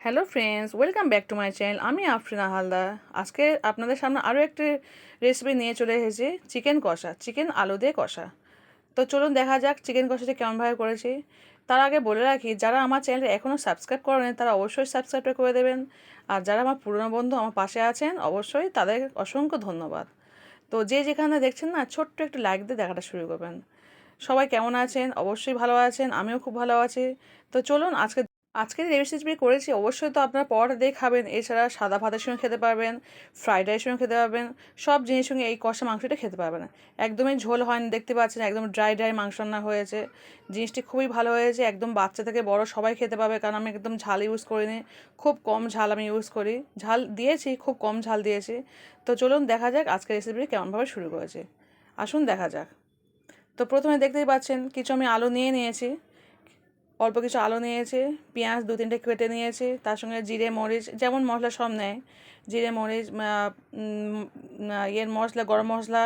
Hello friends, welcome back to my channel. আমি আফরিনা হালদার। আজকে আপনাদের সামনে আরও একটি রেসিপি নিয়ে চলে এসেছি, চিকেন কষা, চিকেন আলু দিয়ে কষা। তো চলুন দেখা যাক চিকেন কষাটি কেমনভাবে করেছি। তার আগে বলে রাখি, যারা আমার চ্যানেলটা এখনও সাবস্ক্রাইব করেন তারা অবশ্যই সাবস্ক্রাইবটা করে দেবেন। আর যারা আমার পুরনো বন্ধু, আমার পাশে আছেন, অবশ্যই তাদের অসংখ্য ধন্যবাদ। তো যে যেখানে দেখছেন না, ছোট্ট একটু লাইক দিয়ে দেখাটা শুরু করবেন। সবাই কেমন আছেন? অবশ্যই ভালো আছেন, আমিও খুব ভালো আছি। তো চলুন আজকে আজকের রেসিপি করেছি, অবশ্যই তো আপনারা পরোটা দিয়ে খাবেন। এছাড়া সাদা ভাতের সঙ্গে খেতে পারবেন, ফ্রাইড রাইসের সঙ্গে খেতে পারবেন, সব জিনিসের সঙ্গে এই কষা মাংসটা খেতে পারবেন একদমই ঝোল হয়নি, দেখতে পাচ্ছেন একদম ড্রাই ড্রাই মাংস রান্না হয়েছে। জিনিসটি খুবই ভালো হয়েছে, একদম বাচ্চা থেকে বড় সবাই খেতে পাবে, কারণ আমি একদম ঝাল ইউজ করিনি, খুব কম ঝাল আমি ইউজ করি। ঝাল দিয়েছি, খুব কম ঝাল দিয়েছি। তো চলুন দেখা যাক আজকের রেসিপি কেমনভাবে শুরু করেছে। আসুন দেখা যাক। তো প্রথমে দেখতেই পাচ্ছেন, কিছু আমি আলু নিয়ে নিয়েছি। অল্প কিছু আলু নিয়েছে, পেঁয়াজ দু তিনটে কেটে নিয়েছে, তার সঙ্গে জিরে, মরিচ, যেমন মশলা সব নেয়। জিরে, মরিচ ইয়ের মশলা, গরম মশলা,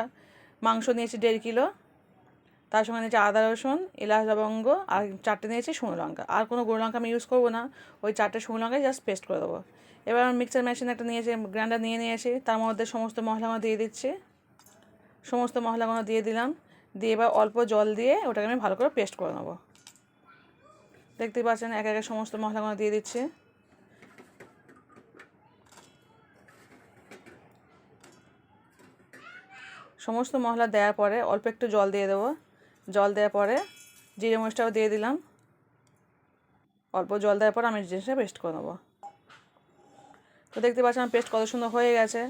মাংস নিয়েছি দেড় কিলো। তার সঙ্গে নিয়েছি আদা, রসুন, এলাচ, লবঙ্গ, আর চারটে নিয়েছি শুকনো লঙ্কা। আর কোনো গুঁড়ো লঙ্কা আমি ইউজ করব না, ওই চারটে শুকনো লঙ্কায় জাস্ট পেস্ট করে দেবো। এবার আমি মিক্সার মেশিন একটা নিয়েছি গ্রাইন্ডার নিয়ে নিয়েছি, তার মধ্যে সমস্ত মশলাগুলো দিয়ে দিচ্ছি। সমস্ত মশলাগুলো দিয়ে দিলাম, দিয়ে এবার অল্প জল দিয়ে ওটাকে আমি ভালো করে পেস্ট করে নেব। দেখতেই পাচ্ছেন, এক একে সমস্ত মশলাগুলো দিয়ে দিচ্ছি। সমস্ত মশলা দেওয়ার পরে অল্প একটু জল দিয়ে দেবো। জল দেওয়ার পরে জিরে মরিচটাও দিয়ে দিলাম। অল্প জল দেওয়ার পর আমি জিনিসটা পেস্ট করে নেব। তো দেখতে পাচ্ছেন, আমার পেস্ট কত সুন্দর হয়ে গেছে।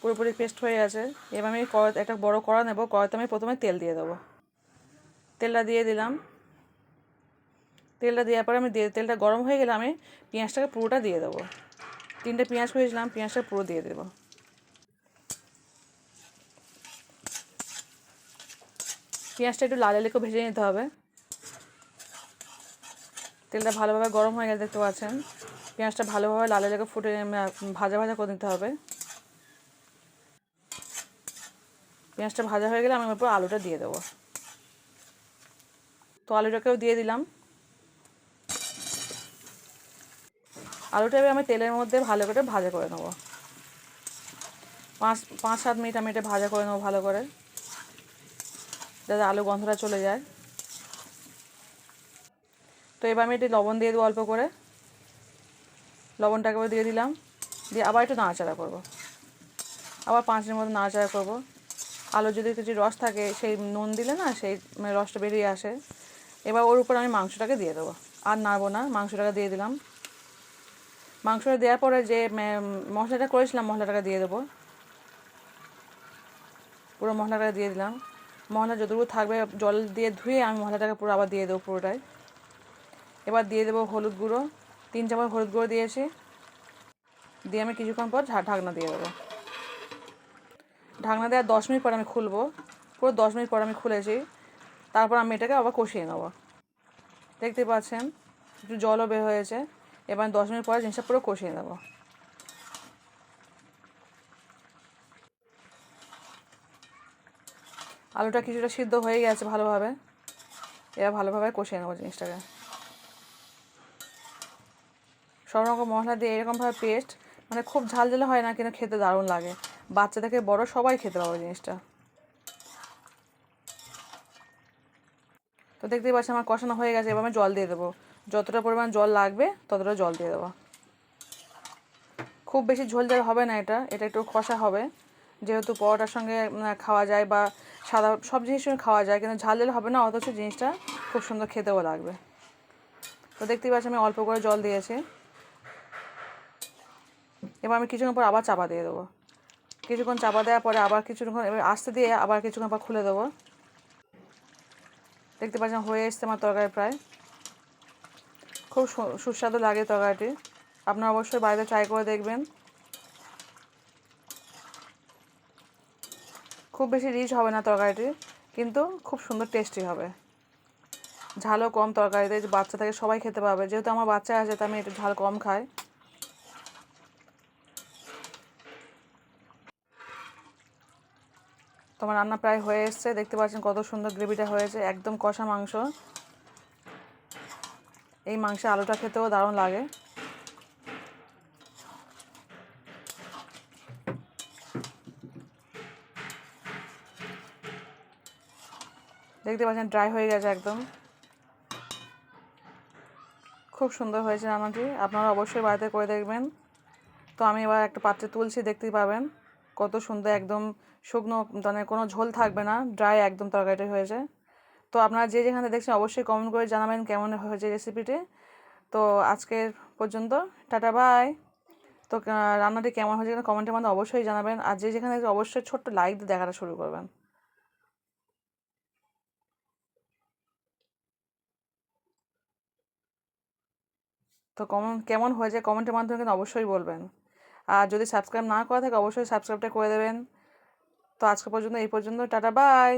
পুরোপুরি পেস্ট হয়ে গেছে। এবার আমি একটা বড় কড়া নেব। কড়াতে আমি প্রথমে তেল দিয়ে দেবো। তেলটা দিয়ে দিলাম। তেলটা দেওয়ার পরে আমি তেলটা গরম হয়ে গেলে আমি পেঁয়াজটাকে পুরোটা দিয়ে দেবো। তিনটে পেঁয়াজ করেছিলাম পেঁয়াজটা পুরো দিয়ে দেবো। পেঁয়াজটা একটু লাল লেখো ভেজে নিতে হবে। তেলটা ভালোভাবে গরম হয়ে গেলে দেখতে পাচ্ছেন, পেঁয়াজটা ভালোভাবে লাল লেখো ফুটে ভাজা ভাজা করে নিতে হবে। পেঁয়াজটা ভাজা হয়ে গেলে আমি উপর আলুটা দিয়ে দেবো। তো আলুটাকেও দিয়ে দিলাম। আলুটা আমি তেলের মধ্যে ভালো করে ভাজা করে নেব। পাঁচ পাঁচ, সাত মিনিট আমি এটা ভাজা করে নেব ভালো করে। যাতে আলু গন্ধটা চলে যায়। তো এবার আমি এটি লবণ দিয়ে দেবো অল্প করে। লবণটাকে দিয়ে দিলাম। দিয়ে আবার একটু নাড়াচাড়া করব। আবার পাঁচ মিনিট মতো নাড়াচাড়া করব। আলু যদি কিছু রস থাকে, সেই নুন দিলে না, সেই রসটা বেরিয়ে আসে। এবার ওর উপর আমি মাংসটাকে দিয়ে দেবো। আর নাড়বো না, মাংসটাকে দিয়ে দিলাম। মাংসটা দেওয়ার পরে যে মশলাটা করেছিলাম মশলাটাকে দিয়ে দেবো। পুরো মশলাটাকে দিয়ে দিলাম। মশলা যতটুকু থাকবে, জল দিয়ে ধুয়ে আমি মশলাটাকে পুরো আবার দিয়ে দেবো পুরোটাই। এবার দিয়ে দেবো হলুদ গুঁড়ো। তিন চামচ হলুদ গুঁড়ো দিয়েছি। দিয়ে আমি কিছুক্ষণ পর ঢাকনা দিয়ে দেবো। ঢাকনা দেওয়ার দশ মিনিট পর আমি খুলবো। পুরো দশ মিনিট পর আমি খুলেছি। তারপর আমি এটাকে আবার কষিয়ে নেব। দেখতে পাচ্ছেন, একটু জলও বের হয়েছে। এবার দশ মিনিট পরে জিনিসটা পুরো কষিয়ে দেবো আলুটা কিছুটা সিদ্ধ হয়ে গেছে ভালোভাবে। এবার ভালোভাবে কষিয়ে নেব জিনিসটাকে। সব রকম মশলা দিয়ে এরকমভাবে পেস্ট মানে খুব ঝাল ঝালে হয় না, কিন্তু খেতে দারুণ লাগে। বাচ্চা থেকে বড় সবাই খেতে পারবে জিনিসটা। তো দেখতেই পাচ্ছি আমার কষানো হয়ে গেছে, এবার আমি জল দিয়ে দেবো। যতটা পরিমাণ জল লাগবে, ততটা জল দিয়ে দেবো। খুব বেশি ঝোল ঝাল হবে না এটা এটা একটু কষা হবে। যেহেতু পরোটার সঙ্গে খাওয়া যায় বা সাদা, সব জিনিসের সঙ্গে খাওয়া যায়, কিন্তু ঝাল ঝাল হবে না, অথচ জিনিসটা খুব সুন্দর খেতেও লাগবে। তো দেখতেই পাচ্ছি আমি অল্প করে জল দিয়েছি। এবার আমি কিছুক্ষণ পর আবার চাপা দিয়ে দেবো। কিছুক্ষণ চাপা দেওয়ার পরে আবার কিছুক্ষণ, এবার আস্তে দিয়ে আবার কিছুক্ষণ পর খুলে দেবো। দেখতে পাচ্ছেন হয়ে এসছে আমার তরকারি প্রায়। খুব সুস্বাদু লাগে তরকারিটি। আপনারা অবশ্যই বাড়িতে ট্রাই করে দেখবেন। খুব বেশি রিচ হবে না তরকারিটি, কিন্তু খুব সুন্দর টেস্টি হবে। ঝালও কম তরকারিতে বাচ্চা থেকে সবাই খেতে পাবে যেহেতু আমার বাচ্চা আছে, তো আমি একটু ঝাল কম খাই। তোমার রান্না প্রায় হয়ে এসছে। দেখতে পাচ্ছেন কত সুন্দর গ্রেভিটা হয়েছে। একদম কষা মাংস। এই মাংসে আলুটা খেতেও দারুণ লাগে। দেখতে পাচ্ছেন ড্রাই হয়ে গেছে একদম। খুব সুন্দর হয়েছে রান্নাটি, আপনারা অবশ্যই বাড়িতে করে দেখবেন। তো আমি এবার একটা পাত্রে তুলছি, দেখতেই পাবেন। কত সুন্দর একদম শুকনো মানে কোনো ঝোল থাকবে না ড্রাই একদম তরকারিটা হয়েছে তো আপনারা যে যেখানে দেখছেন অবশ্যই কমেন্ট করে জানাবেন কেমন হয়েছে রেসিপিটি তো আজকের পর্যন্ত, টাটা বাই তো রান্নাটি কেমন হয়েছে কিনা কমেন্টের মধ্যে অবশ্যই জানাবেন। আর যে যেখানে অবশ্যই ছোট্ট লাইক দিয়ে দেখাটা শুরু করবেন। তো কমন কেমন হয়েছে কমেন্টের মাধ্যমে কিন্তু অবশ্যই বলবেন। আর যদি সাবস্ক্রাইব না করা থাকে, অবশ্যই সাবস্ক্রাইবটা করে দেবেন। তো আজকে পর্যন্ত, এই পর্যন্ত, টাটা বাই